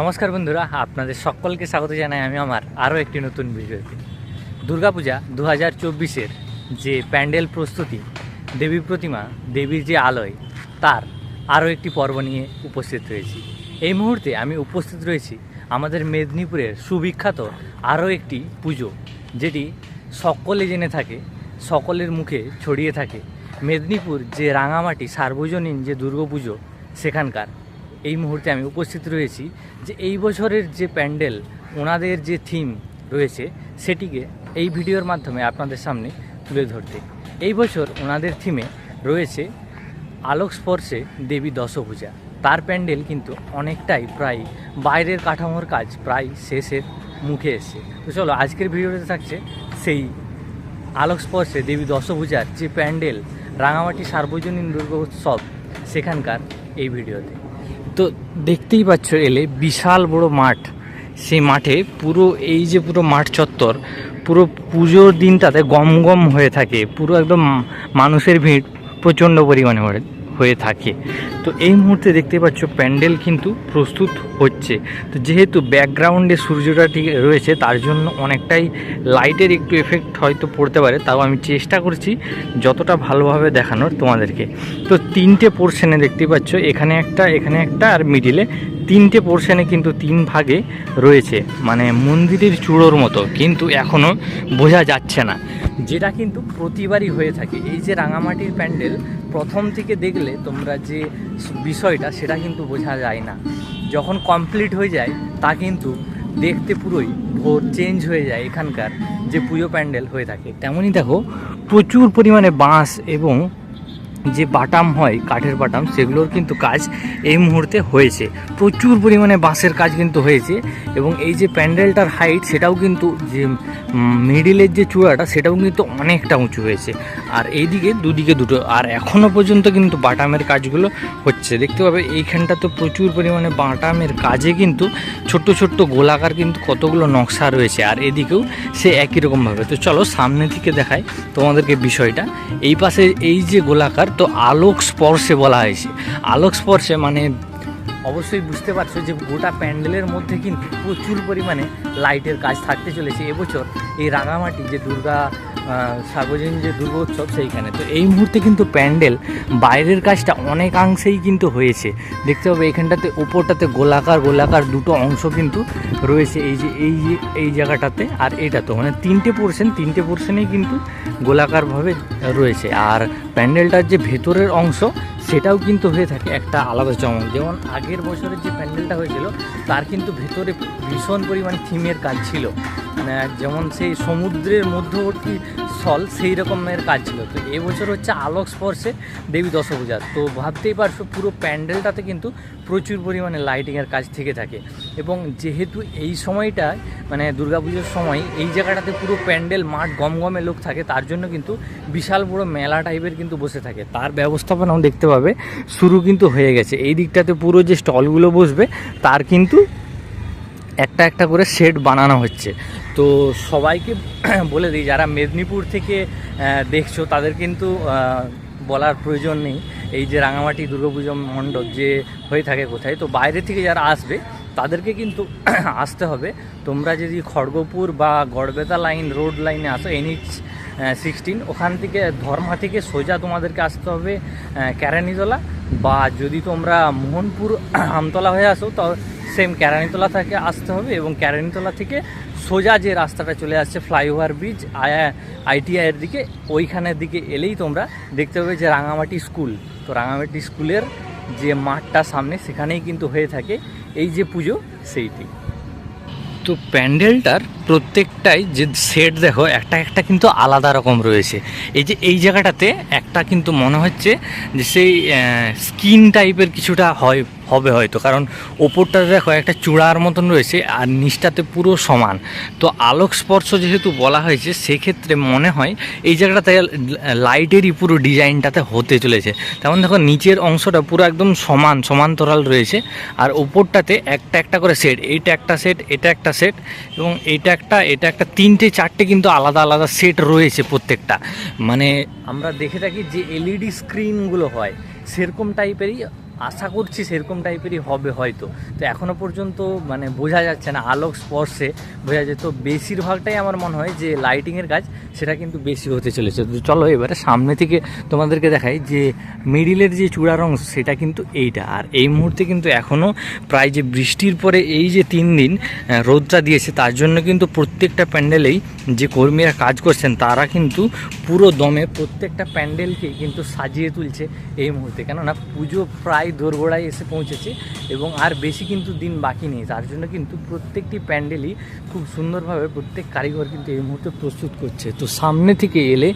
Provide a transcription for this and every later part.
নমস্কার বন্ধুরা, আপনাদের সকলকে স্বাগত জানাই আমি আমার আরও একটি নতুন ভিডিওতে। দুর্গাপূজা দু হাজার চব্বিশের যে প্যান্ডেল প্রস্তুতি, দেবী প্রতিমা, দেবীর যে আলয়, তার আরও একটি পর্ব নিয়ে উপস্থিত রয়েছি। এই মুহূর্তে আমি উপস্থিত রয়েছি আমাদের মেদিনীপুরের সুবিখ্যাত আরও একটি পুজো, যেটি সকলে জেনে থাকে, সকলের মুখে ছড়িয়ে থাকে। মেদিনীপুর যে রাঙামাটি সার্বজনীন যে দুর্গাপুজো, সেখানকার এই মুহূর্তে আমি উপস্থিত রয়েছি যে এই বছরের যে প্যান্ডেল, ওনাদের যে থিম রয়েছে, সেটিকে এই ভিডিওর মাধ্যমে আপনাদের সামনে তুলে ধরতে। এই বছর ওনাদের থিমে রয়েছে আলোক স্পর্শে দেবী দশভূজা। তার প্যান্ডেল কিন্তু অনেকটাই প্রায় বাইরের কাঠামোর কাজ, প্রায় শেষের মুখে এসছে। তো চলো, আজকের ভিডিওতে থাকছে সেই আলোক স্পর্শে দেবী দশভূজার যে প্যান্ডেল, রাঙামাটি সার্বজনীন দুর্গোৎসব সেখানকার এই ভিডিওতে। তো দেখতেই পাচ্ছ এলে বিশাল বড় মাঠ। সেই মাঠে পুরো এই যে পুরো মাঠ চত্বর, পুরো পুজোর দিনটাতে গম গম হয়ে থাকে। পুরো একদম মানুষের ভিড় প্রচণ্ড পরিমাণে হয়ে- হয়ে থাকে। তো এই মুহূর্তে দেখতে পাচ্ছ প্যান্ডেল কিন্তু প্রস্তুত হচ্ছে। তো যেহেতু ব্যাকগ্রাউন্ডে সূর্যটা ঠিক রয়েছে, তার জন্য অনেকটাই লাইটের একটু এফেক্ট হয়তো পড়তে পারে। তাও আমি চেষ্টা করছি যতটা ভালোভাবে দেখানোর তোমাদেরকে। তো তিনটে পোর্শনে দেখতে পাচ্ছ, এখানে একটা এখানে একটা আর মিডিলে তিনটে পোর্শনে কিন্তু তিন ভাগে রয়েছে মানে মন্দিরের চূড়োর মতো, কিন্তু এখনও বোঝা যাচ্ছে না। যেটা কিন্তু প্রতিবারই হয়ে থাকে। এই যে রাঙামাটির প্যান্ডেল, প্রথম থেকে দেখলে তোমরা যে বিষয়টা, সেটা কিন্তু বোঝা যায় না। যখন কমপ্লিট হয়ে যায়, তা কিন্তু দেখতে পুরোই ভোর চেঞ্জ হয়ে যায় এখানকার যে পুজো প্যান্ডেল হয়ে থাকে। তেমনই দেখো, প্রচুর পরিমাণে বাঁশ এবং যে বাটাম হয়, কাঠের বাটাম, সেগুলোর কিন্তু কাজ এই মুহূর্তে হয়েছে। প্রচুর পরিমাণে বাঁশের কাজ কিন্তু হয়েছে এবং এই যে প্যান্ডেলটার হাইট সেটাও কিন্তু যে মিডিলের যে চূড়াটা সেটাও কিন্তু অনেকটা উঁচু হয়েছে। আর এইদিকে দুদিকে দুটো, আর এখনও পর্যন্ত কিন্তু বাটামের কাজগুলো হচ্ছে। দেখতে পাবে, এইখানটা তো প্রচুর পরিমাণে বাটামের কাজে কিন্তু ছোট্ট ছোট্ট গোলাকার কিন্তু কতগুলো নকশা রয়েছে। আর এদিকেও সে একই রকমভাবে। তো চলো সামনে থেকে দেখায় তোমাদেরকে বিষয়টা। এই পাশে এই যে গোলাকার তো আলোক স্পর্শে বলা হয়েছে। আলোক স্পর্শে মানে অবশ্যই বুঝতে পারছ যে গোটা প্যান্ডেলের মধ্যে কিন্তু প্রচুর পরিমাণে লাইটের কাজ থাকতে চলেছে। এবছর এই রাঙামাটি যে দুর্গা সার্বজনীন যে দুর্গোৎসব সেইখানে। তো এই মুহূর্তে কিন্তু প্যান্ডেল বাইরের কাজটা অনেকাংশেই কিন্তু হয়েছে। দেখতে পাবে এখানটাতে, ওপরটাতে গোলাকার গোলাকার দুটো অংশ কিন্তু রয়েছে এই যে এই যে, এই জায়গাটাতে আর এটা তো মানে তিনটে পোর্শন তিনটে পোর্শনেই কিন্তু গোলাকারভাবে রয়েছে। আর প্যান্ডেলটার যে ভেতরের অংশ সেটাও কিন্তু হয়ে থাকে একটা আলাদা চমক। যেমন আগের বছরের যে প্যান্ডেলটা হয়েছিল, তার কিন্তু ভেতরে ভীষণ পরিমাণে থিমের কাজ ছিল। মানে যেমন সেই সমুদ্রের মধ্যবর্তী স্থল সেই রকমের কাজ ছিল। তো এবছর হচ্ছে আলোক স্পর্শে দেবী দশভূজা। তো ভাবতেই পারছ পুরো প্যান্ডেলটাতে কিন্তু প্রচুর পরিমাণে লাইটিংয়ের কাজ থেকে থাকে। এবং যেহেতু এই সময়টা মানে দুর্গাপুজোর সময়, এই জায়গাটাতে পুরো প্যান্ডেল মাঠ গমগমে লোক থাকে, তার জন্য কিন্তু বিশাল বড় মেলা টাইপের কিন্তু বসে থাকে। তার ব্যবস্থাপনাও দেখতে পাবে, শুরু কিন্তু হয়ে গেছে। এই দিকটাতে পুরো যে স্টলগুলো বসবে, তার কিন্তু একটা একটা করে শেড বানানো হচ্ছে। তো সবাইকে বলে দিই, যারা মেদিনীপুর থেকে দেখছ, তাদের কিন্তু বলার প্রয়োজন নেই। এই যে রাঙামাটি দুর্গাপুজো মণ্ডপ যে হয়ে থাকে কোথায়, তো বাইরে থেকে যারা আসবে, তাদেরকে কিন্তু আসতে হবে। তোমরা যদি খড়গপুর বা গড়বেতা লাইন রোড লাইনে আসো এনএইচ সিক্সটিন ওখান থেকে, ধর্মা থেকে সোজা তোমাদেরকে আসতে হবে কেরানীতলা। বা যদি তোমরা মোহনপুর, আমতলা হয়ে আসো তো সেম কেরানীতলা থেকে আসতে হবে এবং কেরানীতলা থেকে সোজা যে রাস্তাটা চলে আসছে ফ্লাইওভার ব্রিজ আইটিআইয়ের দিকে, ওইখানের দিকে এলেই তোমরা দেখতে পাবে যে রাঙামাটি স্কুল। তো রাঙামাটি স্কুলের যে মাঠটা সামনে, সেখানেই কিন্তু হয়ে থাকে এই যে পুজো, সেইটি। তো প্যান্ডেলটার প্রত্যেকটাই যে সেট দেখো, একটা একটা কিন্তু আলাদা রকম রয়েছে। এই যে এই জায়গাটাতে একটা কিন্তু মনে হচ্ছে যে সেই স্কিন টাইপের কিছুটা হয় হবে হয়তো, কারণ ওপরটাতে দেখো একটা চূড়ার মতন রয়েছে আর নিচটাতে পুরো সমান। তো আলোক স্পর্শ যেহেতু বলা হয়েছে, সেক্ষেত্রে মনে হয় এই জায়গাটাতে লাইটেরই পুরো ডিজাইনটাতে হতে চলেছে। তেমন দেখো, নিচের অংশটা পুরো একদম সমান, সমান্তরাল রয়েছে আর ওপরটাতে একটা একটা করে সেট এইটা একটা সেট এটা একটা সেট এবং এটা একটা এটা একটা, তিনটে, চারটে কিন্তু আলাদা আলাদা সেট রয়েছে প্রত্যেকটা। মানে আমরা দেখে থাকি যে এলইডি স্ক্রিনগুলো হয়, সেরকম টাইপেরই আশা করছি সেরকম টাইপেরই হবে হয়তো। তো এখনও পর্যন্ত মানে বোঝা যাচ্ছে না, আলোক স্পর্শে বোঝা যায়। তো বেশিরভাগটাই আমার মনে হয় যে লাইটিংয়ের কাজ সেটা কিন্তু বেশি হতে চলেছে। তো চলো এবারে সামনে থেকে তোমাদেরকে দেখাই যে মিডিলের যে চূড়ার অংশ সেটা কিন্তু এইটা। আর এই মুহূর্তে কিন্তু এখনও প্রায় যে বৃষ্টির পরে এই যে তিন দিন রোদটা দিয়েছে, তার জন্য কিন্তু প্রত্যেকটা প্যান্ডেলেই যে কর্মীরা কাজ করছেন, তারা কিন্তু পুরো দমে প্রত্যেকটা প্যান্ডেলকে কিন্তু সাজিয়ে তুলছে এই মুহূর্তে। কেননা পুজো প্রায় দোরগোড়ায় এসে পৌঁছেছে এবং আর বেশি কিন্তু দিন বাকি নেই। তার জন্য কিন্তু প্রত্যেকটি প্যান্ডেলই খুব সুন্দরভাবে প্রত্যেক কারিগর কিন্তু এই মুহূর্তে প্রস্তুত করছে। তো সামনে থেকে এলে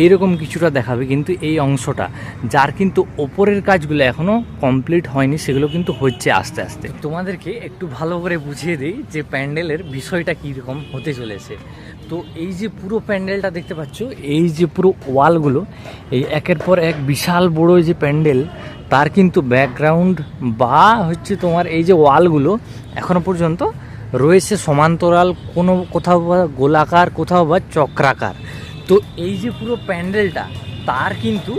এইরকম কিছুটা দেখাবে কিন্তু এই অংশটা, যার কিন্তু ওপরের কাজগুলো এখনও কমপ্লিট হয়নি, সেগুলো কিন্তু হচ্ছে আস্তে আস্তে। তোমাদেরকে একটু ভালো করে বুঝিয়ে দিই যে প্যান্ডেলের বিষয়টা কীরকম হতে চলেছে। তো এই যে পুরো প্যান্ডেলটা দেখতে পাচ্ছ, এই যে পুরো ওয়ালগুলো, এই একের পর এক বিশাল বড় যে প্যান্ডেল, তার কিন্তু ব্যাকগ্রাউন্ড বা হচ্ছে তোমার এই যে ওয়ালগুলো এখনও পর্যন্ত রয়েছে সমান্তরাল, কোনো কোথাও বা গোলাকার, কোথাও বা চক্রাকার। তো এই যে পুরো প্যান্ডেলটা, তার কিন্তু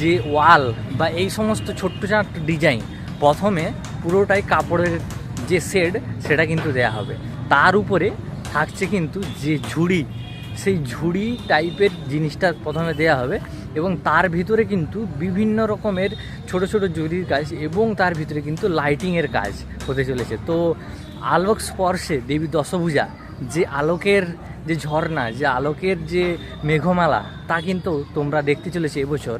যে ওয়াল বা এই সমস্ত ছোট্ট ছোট্ট ডিজাইন, প্রথমে পুরোটাই কাপড়ের যে শেড, সেটা কিন্তু দেয়া হবে। তার উপরে থাকছে কিন্তু যে ঝুড়ি, সেই ঝুড়ি টাইপের জিনিসটা প্রথমে দেয়া হবে এবং তার ভিতরে কিন্তু বিভিন্ন রকমের ছোট ছোট জরির কাজ এবং তার ভিতরে কিন্তু লাইটিংয়ের কাজ হতে চলেছে। তো আলোক স্পর্শে দেবী দশভূজা যে আলোকের যে ঝর্ণা, যে আলোকের যে মেঘমালা, তা কিন্তু তোমরা দেখতে চলেছে এবছর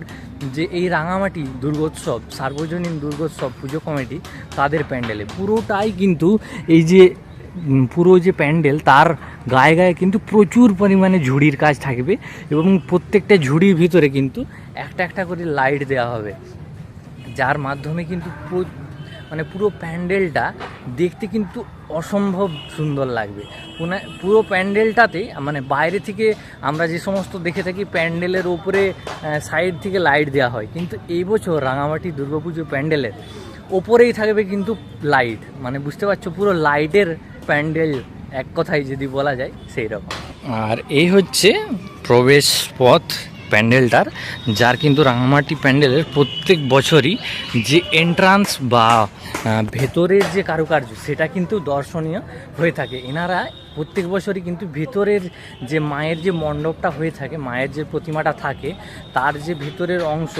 যে এই রাঙামাটি দুর্গোৎসব, সার্বজনীন দুর্গোৎসব পুজো কমিটি তাদের প্যান্ডেলে। পুরোটাই কিন্তু এই যে পুরো যে প্যান্ডেল, তার গায়ে গায়ে কিন্তু প্রচুর পরিমাণে ঝুড়ির কাজ থাকবে এবং প্রত্যেকটা ঝুড়ির ভিতরে কিন্তু একটা একটা করে লাইট দেওয়া হবে। যার মাধ্যমে কিন্তু মানে পুরো প্যান্ডেলটা দেখতে কিন্তু অসম্ভব সুন্দর লাগবে। পুরো প্যান্ডেলটাতে মানে বাইরে থেকে আমরা যে সমস্ত দেখে থাকি, প্যান্ডেলের ওপরে সাইড থেকে লাইট দেওয়া হয়। কিন্তু এই বছর রাঙামাটি দুর্গাপুজো প্যান্ডেলের ওপরেই থাকবে কিন্তু লাইট মানে বুঝতে পারছ, পুরো লাইটের প্যান্ডেল এক কথায় যদি বলা যায়, সেই রকম। আর এই হচ্ছে প্রবেশ পথ প্যান্ডেলটার, যার কিন্তু রাঙামাটি প্যান্ডেলের প্রত্যেক বছরই যে এন্ট্রান্স বা ভেতরের যে কারুকার্য, সেটা কিন্তু দর্শনীয় হয়ে থাকে। এনারা প্রত্যেক বছরই কিন্তু ভেতরের যে মায়ের যে মণ্ডপটা হয়ে থাকে, মায়ের যে প্রতিমাটা থাকে, তার যে ভেতরের অংশ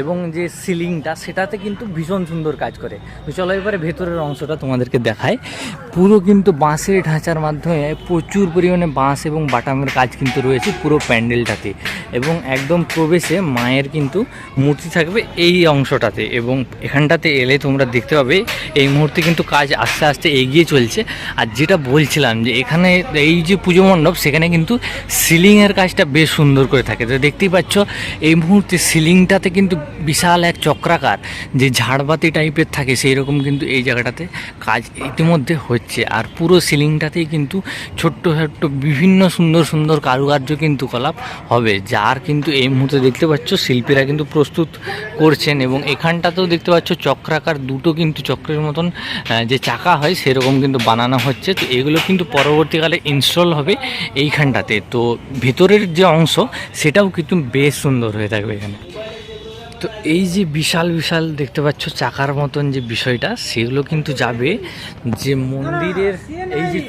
এবং যে সিলিংটা, সেটাতে কিন্তু ভীষণ সুন্দর কাজ করে। তো চলো এবারে ভেতরের অংশটা তোমাদেরকে দেখায় পুরো কিন্তু বাঁশের ঢাঁচার মাধ্যমে প্রচুর পরিমাণে বাঁশ এবং বাটামের কাজ কিন্তু রয়েছে পুরো প্যান্ডেলটাতে এবং একদম প্রবেশে মায়ের কিন্তু মূর্তি থাকবে এই অংশটাতে এবং এখানটাতে এলে তোমরা দেখতে পাবে এই মুহূর্তে কিন্তু কাজ আস্তে আস্তে এগিয়ে চলছে। আর যেটা বলছিলাম যে এখানে এই যে পুজো মণ্ডপ, সেখানে কিন্তু সিলিংয়ের কাজটা বেশ সুন্দর করে থাকে। তো দেখতেই পাচ্ছ, এই মুহূর্তে সিলিংটাতে কিন্তু বিশাল এক চক্রাকার যে ঝাড়বাতি টাইপের থাকে সেই রকম কিন্তু এই জায়গাটাতে কাজ ইতিমধ্যে হচ্ছে। আর পুরো সিলিংটাতেই কিন্তু ছোট্ট ছোট্ট বিভিন্ন সুন্দর সুন্দর কারুকার্য কিন্তু কলাপ হবে। যার কিন্তু এই মুহূর্তে দেখতে পাচ্ছ, শিল্পীরা কিন্তু প্রস্তুত করছেন এবং এখানটাতেও দেখতে পাচ্ছ, চক্রাকার দুটো কিন্তু চক্রের মতন যে চাকা হয়, সেরকম কিন্তু বানানো হচ্ছে। তো এগুলো কিন্তু পরবর্তীকালে ইনস্টল হবে এইখানটাতে। তো ভেতরের যে অংশ, সেটাও কিন্তু বেশ সুন্দর হয়ে থাকবে এখানে। তো এই যে বিশাল বিশাল দেখতে পাচ্ছ চাকার মতন যে বিষয়টা, সেগুলো কিন্তু যাবে যে মন্দিরের এই যে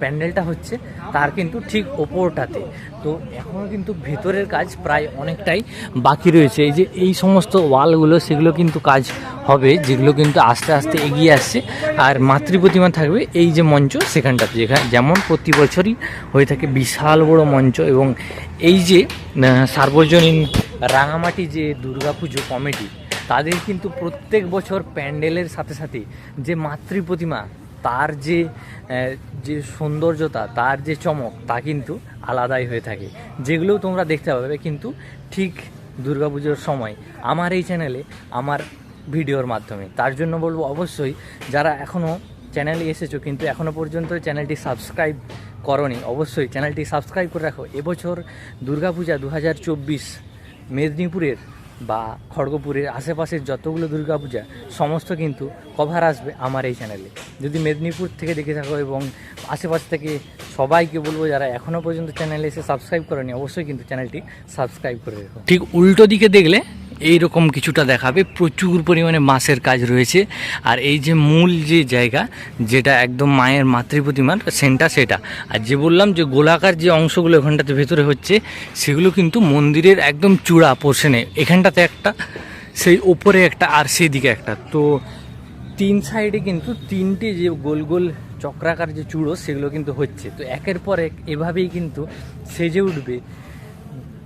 প্যান্ডেলটা হচ্ছে তার কিন্তু ঠিক ওপরটাতে। তো এখনও কিন্তু ভেতরের কাজ প্রায় অনেকটাই বাকি রয়েছে। এই যে এই সমস্ত ওয়ালগুলো, সেগুলো কিন্তু কাজ হবে, যেগুলো কিন্তু আস্তে আস্তে এগিয়ে আসছে। আর মাতৃ প্রতিমা থাকবে এই যে মঞ্চ সেখানটাতে, যেখানে যেমন প্রতি বছরই হয়ে থাকে বিশাল বড় মঞ্চ এবং এই যে সার্বজনীন রাঙামাটি যে দুর্গাপুজো কমিটি, তাদের কিন্তু প্রত্যেক বছর প্যান্ডেলের সাথে সাথে যে মাতৃ প্রতিমা তার যে যে সৌন্দর্যতা, তার যে চমক, তা কিন্তু আলাদাই হয়ে থাকে। যেগুলো তোমরা দেখতে পাবে, কিন্তু ঠিক দুর্গাপুজোর সময় আমার এই চ্যানেলে, আমার ভিডিওর মাধ্যমে। তার জন্য বলব অবশ্যই, যারা এখনও চ্যানেলে এসেছ, কিন্তু এখনও পর্যন্ত চ্যানেলটি সাবস্ক্রাইব করনি, অবশ্যই চ্যানেলটি সাবস্ক্রাইব করে রাখো। এবছর দুর্গাপূজা দু হাজার চব্বিশ মেদিনীপুরের বা খড়গপুরের আশেপাশের যতগুলো দুর্গাপূজা, সমস্ত কিন্তু কভার আসবে আমার এই চ্যানেলে যদি মেদিনীপুর থেকে দেখে থাকো এবং আশেপাশ থেকে সবাইকে বলব যারা এখনও পর্যন্ত চ্যানেলে এসে সাবস্ক্রাইব করেনি, অবশ্যই কিন্তু চ্যানেলটি সাবস্ক্রাইব করে রেখো। ঠিক উল্টো দিকে দেখলে এই রকম কিছুটা দেখাবে। প্রচুর পরিমাণে বাঁশের কাজ রয়েছে। আর এই যে মূল যে জায়গা, যেটা একদম মায়ের মাতৃ প্রতিমার সেন্টার সেটা। আর যে বললাম যে গোলাকার যে অংশগুলো ওখানটাতে ভেতরে হচ্ছে, সেগুলো কিন্তু মন্দিরের একদম চূড়া পোর্শনে। এখানটাতে একটা, সেই ওপরে একটা, আর সেই দিকে একটা। তো তিন সাইডে কিন্তু তিনটে যে গোল গোল চক্রাকার যে চূড়ো, সেগুলো কিন্তু হচ্ছে। তো একের পর এক এভাবেই কিন্তু সেজে উঠবে।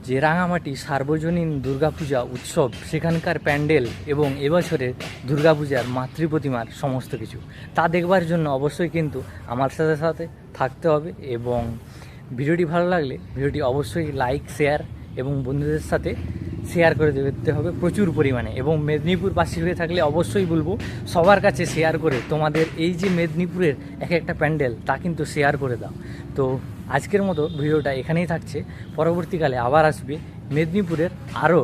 যে রাঙামাটি সার্বজনীন দুর্গাপূজা উৎসব, সেখানকার প্যান্ডেল এবং এবছরের দুর্গাপূজার মাতৃপ্রতিমার সমস্ত কিছু। তা দেখবার জন্য অবশ্যই কিন্তু আমার সাথে সাথে থাকতে হবে এবং ভিডিওটি ভালো লাগলে ভিডিওটি অবশ্যই লাইক, শেয়ার এবং বন্ধুদের সাথে শেয়ার করে দিতে হবে প্রচুর পরিমাণে। এবং মেদিনীপুর বাসী হয়ে থাকলে অবশ্যই বলব, সবার কাছে শেয়ার করে তোমাদের এই যে মেদিনীপুরের এক একটা প্যান্ডেল, তা কিন্তু শেয়ার করে দাও। তো আজকের মতো ভিডিওটা এখানেই থাকছে। পরবর্তীকালে আবার আসবে মেদিনীপুরের আরও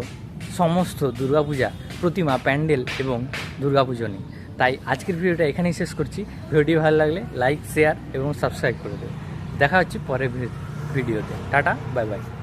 সমস্ত দুর্গাপূজা প্রতিমা, প্যান্ডেল এবং দুর্গাপুজো নিয়ে। তাই আজকের ভিডিওটা এখানেই শেষ করছি। ভিডিওটি ভালো লাগলে লাইক শেয়ার এবং সাবস্ক্রাইব করে দেবে দেখা হচ্ছে পরের ভিডিওতে। Tata bye bye